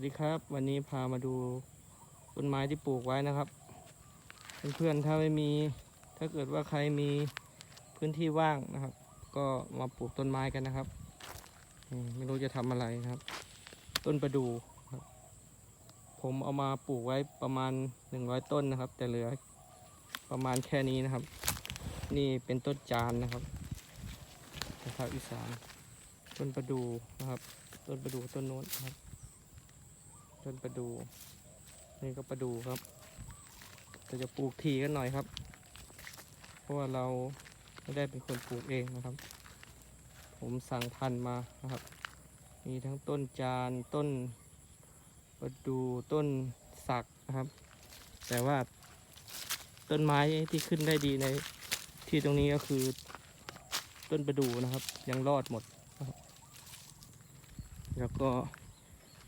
สวัสดีครับ วันนี้พามาดูต้นไม้ที่ปลูกไว้นะครับ เพื่อนๆถ้าไม่มี ถ้าเกิดว่าใครมีพื้นที่ว่างนะครับ ก็มาปลูกต้นไม้กันนะครับไม่รู้จะทำอะไรครับ ต้นประดู่ครับผมเอามาปลูกไว้ประมาณ100ต้นนะครับ แต่เหลือประมาณแค่นี้นะครับ นี่เป็นต้นจานนะครับภาคอีสานต้นประดู่นะครับ ต้นประดู่ต้นโน้นนะครับ ต้นประดู นี่ก็ประดูครับเราจะปลูกทีกันหน่อยครับ เพราะว่าเราไม่ได้เป็นคนปลูกเองนะครับ ผมสั่งพันธุ์มานะครับ มีทั้งต้นจานต้นประดูต้นสักนะครับ แต่ว่าต้นไม้ที่ขึ้นได้ดีในที่ตรงนี้ก็คือต้นประดูนะครับ ยังรอดหมด แล้วก็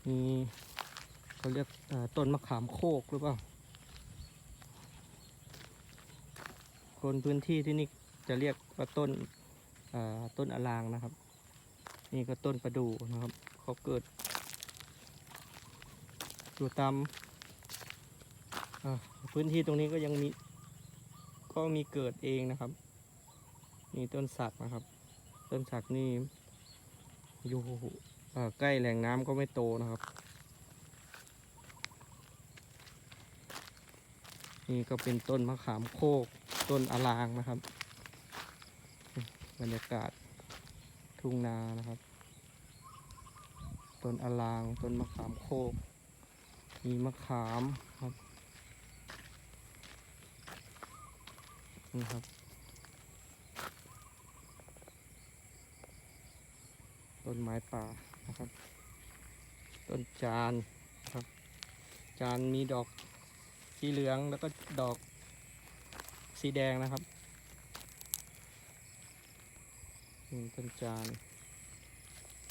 มี เขาเรียกต้นมะขามโคกหรือเปล่า คนพื้นที่ที่นี่จะเรียกว่าต้นต้นอลางนะครับ นี่ก็ต้นประดู่นะครับ เขาเกิดอยู่ตามพื้นที่ตรงนี้ก็ยังมีก็มีเกิดเองนะครับมีต้นสักนะครับ ต้นสักนี่อยู่ใกล้แหล่งน้ำก็ไม่โตนะครับ นี่ก็เป็นต้นมะขามโคกต้นอลางนะครับ บรรยากาศทุ่งนานะครับ ต้นอลาง ต้นมะขามโคก มีมะขามครับนี่ครับ ต้นไม้ป่านะครับ ต้นจานครับ จานมีดอก สีเหลืองแล้วก็ดอกสีแดงนะครับนี่ต้นจาน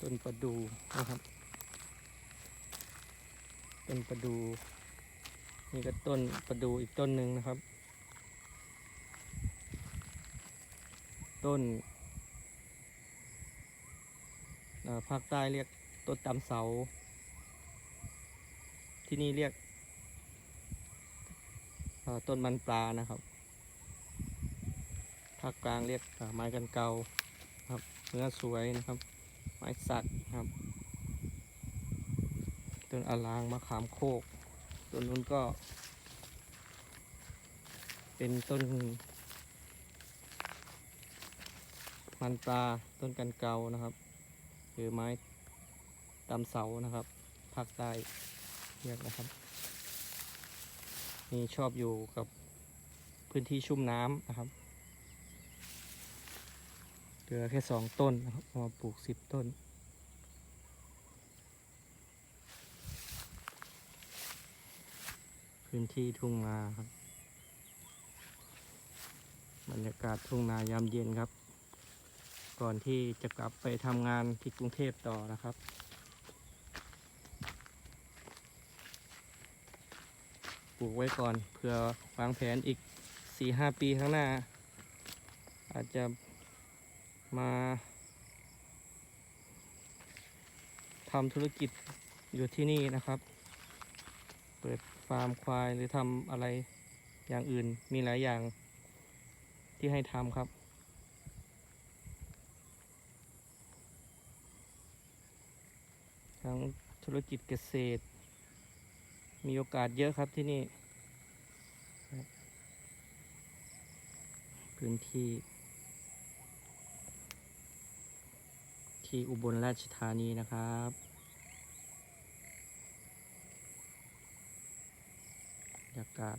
ต้นประดูนะครับ ต้นประดู นี่ก็ต้นประดูอีกต้นหนึ่งนะครับ ต้นภาคใต้เรียกต้นตำเสา ที่นี่เรียก ต้นมันปลานะครับภาคกลางเรียกไม้กันเกาครับเนื้อสวยนะครับ ไม้สักครับ ต้นอลางมะขามโคกต้นนู้นก็ เป็นต้น มันปลาต้นกันเกานะครับหรือไม้ตำเสานะครับภาคใต้เรียกนะครับ นี่ชอบอยู่กับพื้นที่ชุ่มน้ำนะครับเหลือแค่สองต้นนะครับมาปลูกสิบต้น พื้นที่ทุ่งนาครับ บรรยากาศทุ่งนายามเย็นครับ ก่อนที่จะกลับไปทำงานที่กรุงเทพต่อนะครับ ลูกไว้ก่อนเผื่อวางแผนอีกสี่ห้าปีข้างหน้า อาจจะมาทำธุรกิจอยู่ที่นี่นะครับ เปิดฟาร์มควายหรือทำอะไรอย่างอื่นมีหลายอย่างที่ให้ทำครับ ทั้งธุรกิจเกษตร มีโอกาสเยอะครับที่นี่ พื้นที่ ที่อุบลราชธานีนะครับบรรยากาศ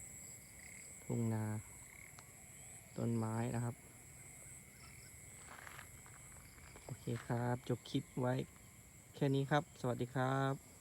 ทุ่งนา ต้นไม้นะครับ โอเคครับ จบคลิปไว้แค่นี้ครับ สวัสดีครับ